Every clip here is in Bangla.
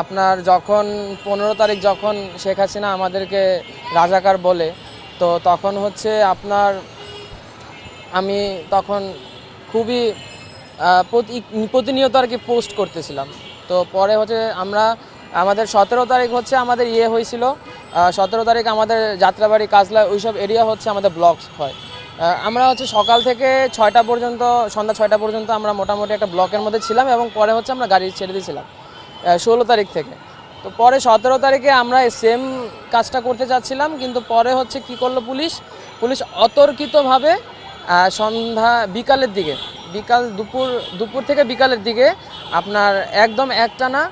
আপনার যখন পনেরো তারিখ যখন শেখ হাসিনা আমাদেরকে রাজাকার বলে, তো তখন হচ্ছে আপনার, আমি তখন খুবই প্রতিনিয়ত আর কি পোস্ট করতেছিলাম। তো পরে হচ্ছে আমরা, আমাদের সতেরো তারিখ হচ্ছে আমাদের ইয়ে হয়েছিল সতেরো তারিখ আমাদের যাত্রাবাড়ি, কাজলা, ওইসব এরিয়া হচ্ছে আমাদের ব্লকস হয়। আমরা হচ্ছে সকাল থেকে ছয়টা পর্যন্ত, সন্ধ্যা ছয়টা পর্যন্ত আমরা মোটামুটি একটা ব্লকের মধ্যে ছিলাম এবং পরে হচ্ছে আমরা গাড়ি ছেড়ে দিয়েছিলাম ষোলো তারিখ থেকে। তো পরে সতেরো তারিখে আমরা সেম কাজটা করতে চাচ্ছিলাম কিন্তু পরে হচ্ছে কি করল পুলিশ? পুলিশ অতর্কিতভাবে সন্ধ্যা বিকালের দিকে, বিকাল দুপুর দুপুর থেকে বিকালের দিকে আপনার একদম একটানা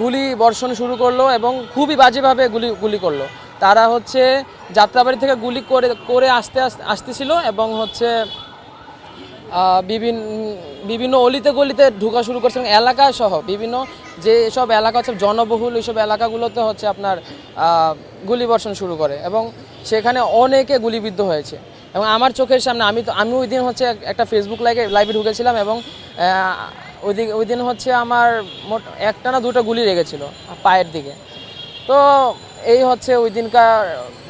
গুলি বর্ষণ শুরু করল এবং খুবই বাজেভাবে গুলি গুলি করল। তারা হচ্ছে যাত্রাবাড়ি থেকে গুলি করে করে আসতে আস- আসতেছিল এবং হচ্ছে বিভিন্ন বিভিন্ন অলিতে গলিতে ঢোকা শুরু করছে এবং এলাকা সহ বিভিন্ন যে সব এলাকা হচ্ছে জনবহুল এইসব এলাকাগুলোতে হচ্ছে আপনার গুলিবর্ষণ শুরু করে এবং সেখানে অনেকে গুলিবিদ্ধ হয়েছে। এবং আমার চোখের সামনে আমি তো, আমি ওই দিন হচ্ছে একটা ফেসবুক লাইভে লাইভে ঢুকেছিলাম এবং ওই দিন ওই দিন হচ্ছে আমার মোট একটা না দুটো গুলি লেগেছিল পায়ের দিকে। তো এই হচ্ছে ওই দিনকার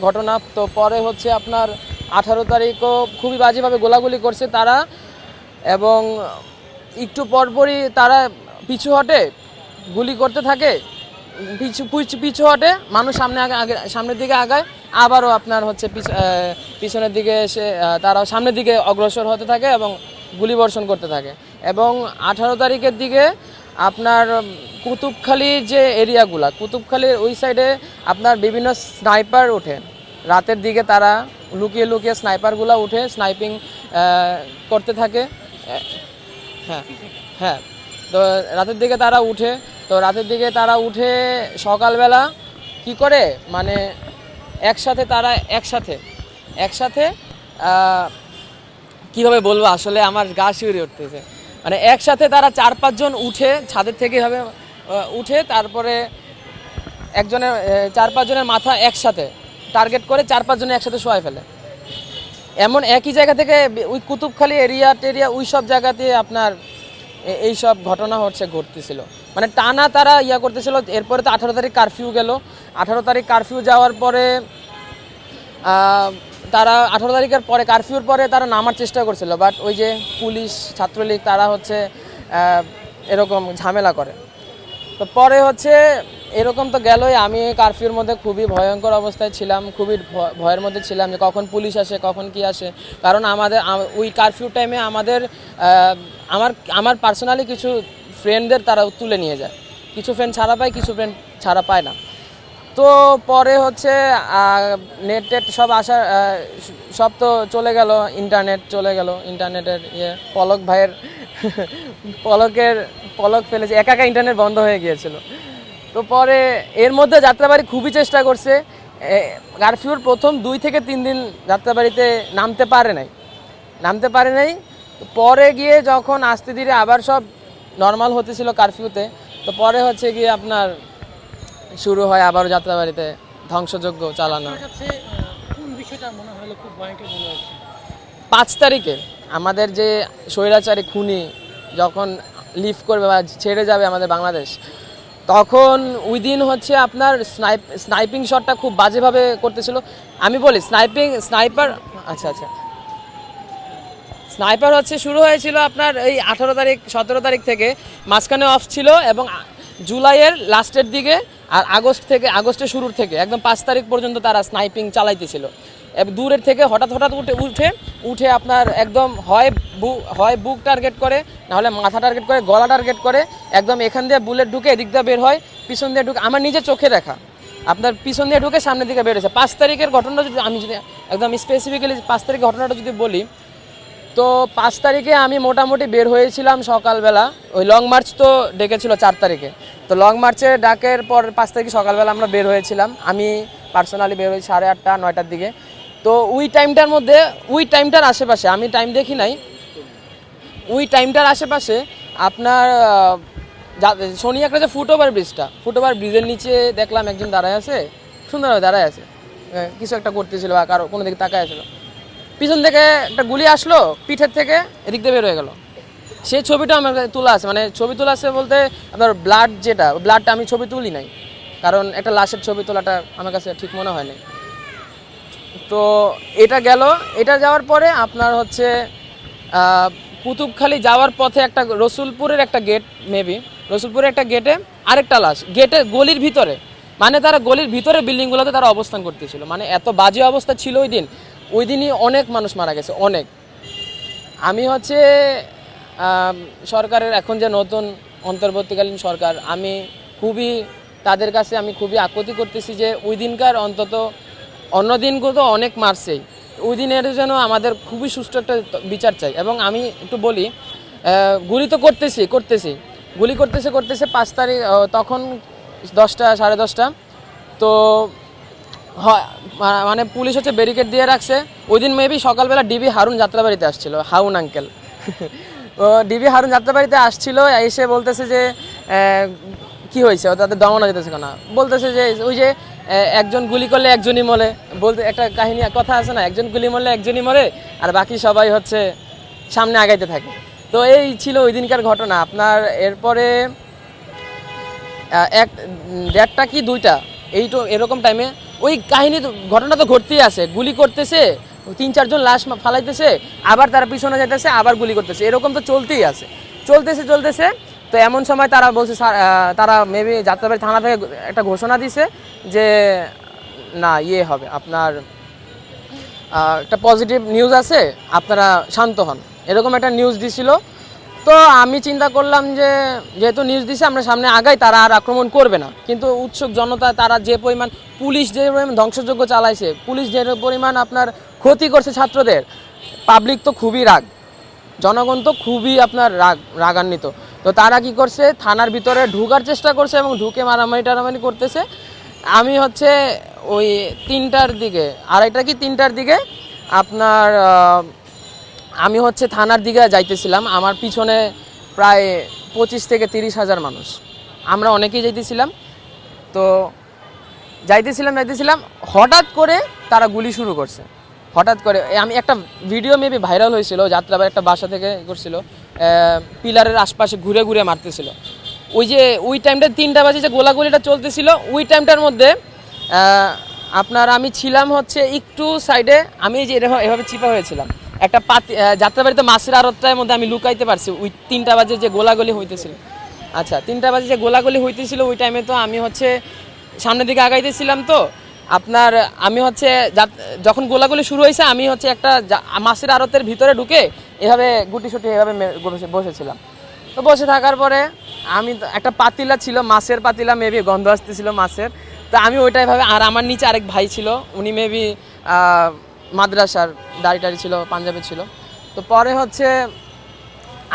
ঘটনা। তো পরে হচ্ছে আপনার আঠারো তারিখও খুবই বাজেভাবে গোলাগুলি করছে তারা এবং একটু পরপরই তারা পিছু হটে গুলি করতে থাকে পিছু পিছু পিছু হটে মানুষ সামনে আগে আগে সামনের দিকে আগায় আবারও আপনার হচ্ছে পিছ- পিছনের দিকে এসে আহ, তারা সামনের দিকে অগ্রসর হতে থাকে এবং গুলি বর্ষণ করতে থাকে। এবং আঠারো তারিখের দিকে আপনার কুতুবখালীর যে এরিয়াগুলা, কুতুবখালীর ওই সাইডে আপনার বিভিন্ন স্নাইপার ওঠে। রাতের দিকে তারা লুকিয়ে লুকিয়ে স্নাইপারগুলো উঠে, স্নাইপিং করতে থাকে। হ্যাঁ হ্যাঁ। তো রাতের দিকে তারা উঠে, তো রাতের দিকে তারা উঠে সকালবেলা কি করে? মানে একসাথে তারা একসাথে একসাথে কীভাবে বলব? আসলে আমার গা শিউরে উঠতেছে। মানে একসাথে তারা চার পাঁচজন উঠে ছাদের থেকে হবে উঠে তারপরে একজনের চার পাঁচজনের মাথা একসাথে টার্গেট করে চার পাঁচজনে একসাথে শোয়াই ফেলে। এমন একই জায়গা থেকে ওই কুতুবখালী এরিয়া টেরিয়া ওই সব জায়গাতে আপনার এই সব ঘটনা হচ্ছে, ঘটতেছিল। মানে টানা তারা ইয়া করতেছিল, এরপরে তো আঠারো তারিখ কারফিউ গেল। আঠারো তারিখ কারফিউ যাওয়ার পরে তারা আঠারো তারিখের পরে কারফিউর পরে তারা নামার চেষ্টা করছিল বাট ওই যে পুলিশ, ছাত্রলীগ, তারা হচ্ছে এরকম ঝামেলা করে। তো পরে হচ্ছে, এরকম তো গেলই, আমি কারফিউর মধ্যে খুবই ভয়ঙ্কর অবস্থায় ছিলাম, খুবই ভয়ের মধ্যে ছিলাম যে কখন পুলিশ আসে, কখন কি আসে। কারণ আমাদের ওই কারফিউ টাইমে আমাদের আমার আমার পার্সোনালি কিছু ফ্রেন্ডদের তারা তুলে নিয়ে যায়। কিছু ফ্রেন্ড ছাড়া পায়, কিছু ফ্রেন্ড ছাড়া পায় না। তো পরে হচ্ছে নেট টেট সব আসার সব তো চলে গেল ইন্টারনেট চলে গেল ইন্টারনেটের ইয়ে পলক ভাইয়ের, পলকের, পলক ফেলেছে, একা একা ইন্টারনেট বন্ধ হয়ে গিয়েছিল। তো পরে এর মধ্যে যাত্রাবাড়ি খুবই চেষ্টা করছে কারফিউর প্রথম দুই থেকে তিন দিন যাত্রাবাড়িতে নামতে পারে নাই। নামতে পারে নাই, পরে গিয়ে যখন আস্তে ধীরে আবার সব নর্মাল হতেছিল কারফিউতে তো পরে হচ্ছে গিয়ে আপনার শুরু হয় আবার যাত্রাবাড়িতে ধ্বংসযজ্ঞ চালানো। পাঁচ তারিখে আমাদের যে স্বৈরাচারী খুনি যখন লিভ করবে বা ছেড়ে যাবে আমাদের বাংলাদেশ তখন উইদিন হচ্ছে আপনার স্নাইপ স্নাইপিং শটটা খুব বাজেভাবে করতেছিল। আমি বলি স্নাইপিং স্নাইপার আচ্ছা আচ্ছা। স্নাইপার হচ্ছে শুরু হয়েছিল আপনার এই আঠারো তারিখ সতেরো তারিখ থেকে মাঝখানে অফ ছিল এবং জুলাইয়ের লাস্টের দিকে আর আগস্ট থেকে, আগস্টের শুরুর থেকে, একদম পাঁচ তারিখ পর্যন্ত তারা স্নাইপিং চালাইতেছিল। দূরের থেকে হঠাৎ হঠাৎ উঠে উঠে উঠে আপনার একদম হয় বুক হয় বুক টার্গেট করে, নাহলে মাথা টার্গেট করে, গলা টার্গেট করে, একদম এখান দিয়ে বুলেট ঢুকে এদিক দিয়ে বের হয়, পিছন দিয়ে ঢুকে, আমার নিজে চোখে দেখা। আপনার পিছন দিয়ে ঢুকে সামনের দিকে বেরোছে পাঁচ তারিখের ঘটনাটা যদি আমি যদি একদম স্পেসিফিক্যালি পাঁচ তারিখের ঘটনাটা যদি বলি তো পাঁচ তারিখে আমি মোটামুটি বের হয়েছিলাম সকালবেলা। ওই লং মার্চ তো ডেকেছিল চার তারিখে। তো লং মার্চে ডাকের পর পাঁচ তারিখে সকালবেলা আমরা বের হয়েছিলাম। আমি পার্সোনালি বের হই সাড়ে আটটা, নয়টার দিকে। তো ওই টাইমটার মধ্যে, ওই টাইমটার আশেপাশে, আমি টাইম দেখি নাই। ওই টাইমটার আশেপাশে আপনার শনি একটা যে ফুটওভার ব্রিজটা ফুটওভার ব্রিজের নিচে দেখলাম একজন দাঁড়ায় আছে। সুন্দরভাবে দাঁড়ায় আছে। কিছু একটা করতেছিল বা কারও, কোনো দিকে তাকায় ছিল পিছন থেকে একটা গুলি আসলো, পিঠের থেকে এদিক দিয়ে বের হয়ে গেল। সেই ছবিটা আমার তোলা আছে মানে ছবি তোলা আছে বলতে আপনার ব্লাড যেটা ব্লাডটা আমি ছবি তুলি নাই, কারণ একটা লাশের ছবি তোলাটা আমার কাছে ঠিক মনে হয় নাই। তো এটা গেল, এটা যাওয়ার পরে আপনার হচ্ছে কুতুবখালি যাওয়ার পথে একটা রসুলপুরের একটা গেট মেবি রসুলপুরের একটা গেটে আরেকটা লাশ গেটে গলির ভিতরে মানে তারা গলির ভিতরে বিল্ডিংগুলোতে তারা অবস্থান করতেছিল। মানে এত বাজে অবস্থা ছিল ওই দিন ওই দিনই অনেক মানুষ মারা গেছে, অনেক। আমি হচ্ছে সরকারের এখন যে নতুন অন্তর্বর্তীকালীন সরকার, আমি খুবই, তাদের কাছে আমি খুবই আকুতি করতেছি যে ওই দিনকার অন্তত অন্য দিনগুলো তো অনেক মারছেই। ওই দিনের যেন আমাদের খুবই সুষ্ঠু একটা বিচার চাই। এবং আমি একটু বলি গুলি তো করতেছি করতেছি। গুলি করতেছে করতেছে পাঁচ তারিখ তখন দশটা, সাড়ে দশটা। তো হয় মানে পুলিশ হচ্ছে ব্যারিকেড দিয়ে রাখছে। ওই দিন মেবি সকালবেলা ডিবি হারুন যাত্রাবাড়িতে আসছিল হাউন আঙ্কেল ও ডিবি হারুন যাত্রাবাড়িতে আসছিল, এসে বলতেছে যে কি হয়েছে? তাদের দমানো যেতেছে কেন? বলতেছে যে, ওই যে একজন গুলি করলে একজনই মরে। বলতে, একটা কাহিনী, কথা আছে না? একজন গুলি মরলে একজনই মরে, আর বাকি সবাই হচ্ছে সামনে আগাইতে থাকে। তো এই ছিল ওই দিনকার ঘটনা। আপনার এরপরে এক, দেড়টা কি দুইটা? এই এরকম টাইমে ওই কাহিনী ঘটনা তো ঘটতেই আছে। গুলি করতেছে, তিন, চারজন লাশ ফালাইতেছে, আবার তারা পিছনে যেতেছে আবার গুলি করতেছে। এরকম তো চলতেই আছে। চলতেছে চলতেছে। তো এমন সময় তারা বলছে তারা মেবি যাত্রাবাড়ি থানা থেকে একটা ঘোষণা দিছে যে, না ইয়ে হবে। আপনার একটা পজিটিভ নিউজ আছে, আপনারা শান্ত হন। এরকম একটা নিউজ দিছিল। তো আমি চিন্তা করলাম যে, যেহেতু নিউজ দিছে, আমরা সামনে আগাই, তারা আর আক্রমণ করবে না। কিন্তু উৎসুক জনতা, তারা যে পরিমাণ, পুলিশ যে পরিমাণ ধ্বংসযোগ্য চালাইছে, পুলিশ যে পরিমাণ আপনার ক্ষতি করছে ছাত্রদের পাবলিক তো খুবই রাগ। জনগণ তো খুবই আপনার রাগ, রাগান্বিত। তো তারা কি করছে, থানার ভিতরে ঢুকার চেষ্টা করছে এবং ঢুকে মারামারি টারামারি করতেছে। আমি হচ্ছে ওই তিনটার দিকে আর আড়াইটা কি তিনটার দিকে, আপনার আমি হচ্ছে থানার দিকে যাইতেছিলাম। আমার পিছনে প্রায় পঁচিশ থেকে তিরিশ হাজার মানুষ। আমরা অনেকেই যাইতেছিলাম। তো যাইতেছিলাম যাইতেছিলাম। হঠাৎ করে তারা গুলি শুরু করছে। হঠাৎ করে আমি একটা ভিডিও মেবি ভাইরাল হয়েছিল, যাত্রাবাড়ি একটা বাসা থেকে করছিল পিলারের আশপাশে ঘুরে ঘুরে মারতেছিল। ওই যে, ওই টাইমটা তিনটা বাজে যে গোলাগুলিটা চলতেছিল, ওই টাইমটার মধ্যে আপনার আমি ছিলাম হচ্ছে একটু সাইডে আমি যে এভাবে চিপা হয়েছিলাম। একটা পাতি যাত্রাবাড়িতে মাছের আড়তটার মধ্যে আমি লুকাইতে পারছি। ওই তিনটা বাজে যে গোলাগুলি হইতেছিল। আচ্ছা তিনটা বাজে যে গোলাগুলি হইতেছিল, ওই টাইমে তো আমি হচ্ছে সামনের দিকে আগাইতেছিলাম তো। আপনার, আমি হচ্ছে যখন গোলাগুলি শুরু হয়েছে আমি হচ্ছে একটা মাছের আড়তের ভিতরে ঢুকে এভাবে গুটি সুটি এভাবে বসেছিলাম। তো বসে থাকার পরে আমি একটা পাতিলা ছিল, মাছের পাতিলা মেবি গন্ধ আসতেছিল মাছের। তো আমি ওইটাই ভাবে আর আমার নিচে আরেক ভাই ছিল, উনি মেবি মাদ্রাসার দাড়ি টাড়ি ছিল, পাঞ্জাবি ছিল। তো পরে হচ্ছে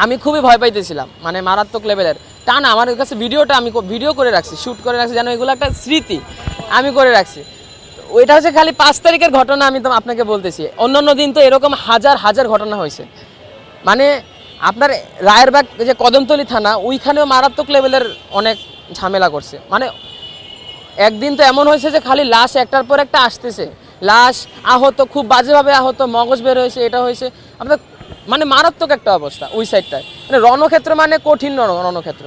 আমি খুবই ভয় পাইতেছিলাম মানে মারাত্মক লেভেলের তা না আমার কাছে ভিডিওটা আমি ভিডিও করে রাখছি শ্যুট করে রাখছি, যেন এগুলো একটা স্মৃতি আমি করে রাখছি। ওইটা হচ্ছে খালি পাঁচ তারিখের ঘটনা আমি তো আপনাকে বলতেছি। অন্যান্য দিন তো এরকম হাজার হাজার ঘটনা হয়েছে। মানে আপনার রায়েরবাগ যে কদমতলি থানা, ওইখানেও মারাত্মক লেভেলের অনেক ঝামেলা করছে। মানে একদিন তো এমন হয়েছে যে খালি লাশ একটার পর একটা আসতেছে। লাশ, আহত, খুব বাজেভাবে আহত, মগজ বের হয়েছে, এটা হয়েছে। আপনার মানে মারাত্মক একটা অবস্থা ওই সাইডটায় মানে রণক্ষেত্র মানে কঠিন রণ- রণক্ষেত্র।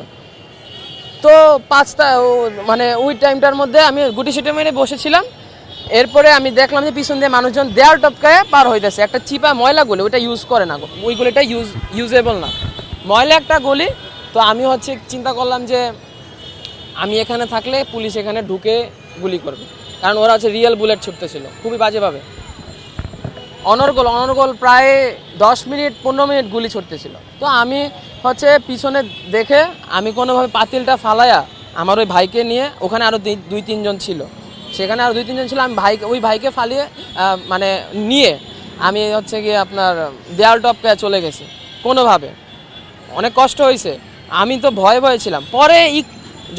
তো পাঁচটা মানে ওই টাইমটার মধ্যে আমি গুটি সুটি মেরে বসেছিলাম। এরপরে আমি দেখলাম যে পিছন দিয়ে মানুষজন দেয়াল টপকায় পার হইতেছে। একটা চিপা ময়লা গলি, ওইটা ইউজ করে না ওই গলিটা ইউজ ইউজেবল না। ময়লা একটা গলি, তো আমি হচ্ছে চিন্তা করলাম যে আমি এখানে থাকলে পুলিশ এখানে ঢুকে গুলি করবে। কারণ ওরা হচ্ছে রিয়েল বুলেট ছুটতেছিল, খুবই বাজেভাবে। অনর্গল অনর্গল প্রায় দশ মিনিট, পনেরো মিনিট গুলি ছুটতেছিল। তো আমি হচ্ছে পিছনে দেখে আমি কোনোভাবে পাতিলটা ফালায়া আমার ওই ভাইকে নিয়ে ওখানে আরও দুই তিনজন ছিল। সেখানে আরও দুই, তিনজন ছিল, আমি ভাইকে, ওই ভাইকে ফালিয়ে মানে নিয়ে আমি হচ্ছে গিয়ে আপনার দেয়াল টপকে চলে গেছি, কোনোভাবে। অনেক কষ্ট হয়েছে। আমি তো ভয়ে ভয়ে ছিলাম। পরে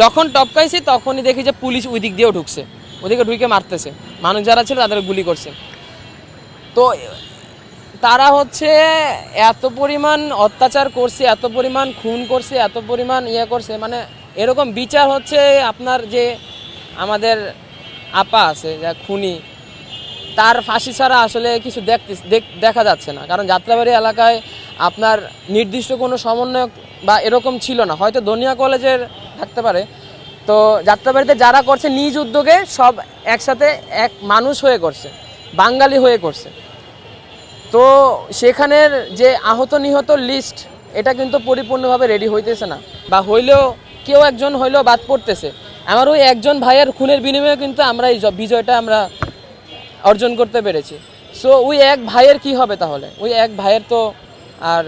যখন টপকাইছি তখনই দেখি যে পুলিশ ওই দিক দিয়েও ঢুকছে। ওদিকে ঢুকে মারতেছে। মানুষ যারা ছিল তাদের গুলি করছে। তো তারা হচ্ছে এত পরিমাণ অত্যাচার করছে, এত পরিমাণ খুন করছে, এত পরিমাণ ইয়ে করছে। মানে এরকম বিচার হচ্ছে আপনার যে আমাদের আপা আছে, যা খুনি, তার ফাঁসি ছাড়া আসলে কিছু দেখতে দেখা যাচ্ছে না। কারণ যাত্রাবাড়ি এলাকায় আপনার নির্দিষ্ট কোনো সমন্বয়ক বা এরকম ছিল না। হয়তো দনিয়া কলেজের থাকতে পারে তো যাত্রাবাড়িতে যারা করছে নিজ উদ্যোগে সব একসাথে এক মানুষ হয়ে করছে বাঙালি হয়ে করছে। তো সেখানের যে আহত নিহত লিস্ট এটা কিন্তু পরিপূর্ণভাবে রেডি হইতেছে না। বা হইলেও কেউ একজন হইলেও বাদ পড়তেছে। আমার ওই একজন ভাইয়ের খুনের বিনিময়ে কিন্তু আমরা এই বিজয়টা আমরা অর্জন করতে পেরেছি। সো ওই এক ভাইয়ের কি হবে তাহলে? ওই এক ভাইয়ের তো আর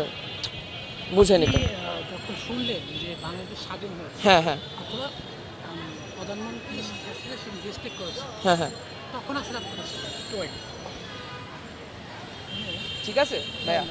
বুঝেনি তো। হ্যাঁ আহ, যখন শুনলেন যে বাংলাদেশ স্বাধীন হয়েছে হ্যাঁ হ্যাঁ অথবা উম, প্রধানমন্ত্রী শেখ সে করেছে। হ্যাঁ হ্যাঁ। তখন আসলে। ঠিক আছে ভাইয়া।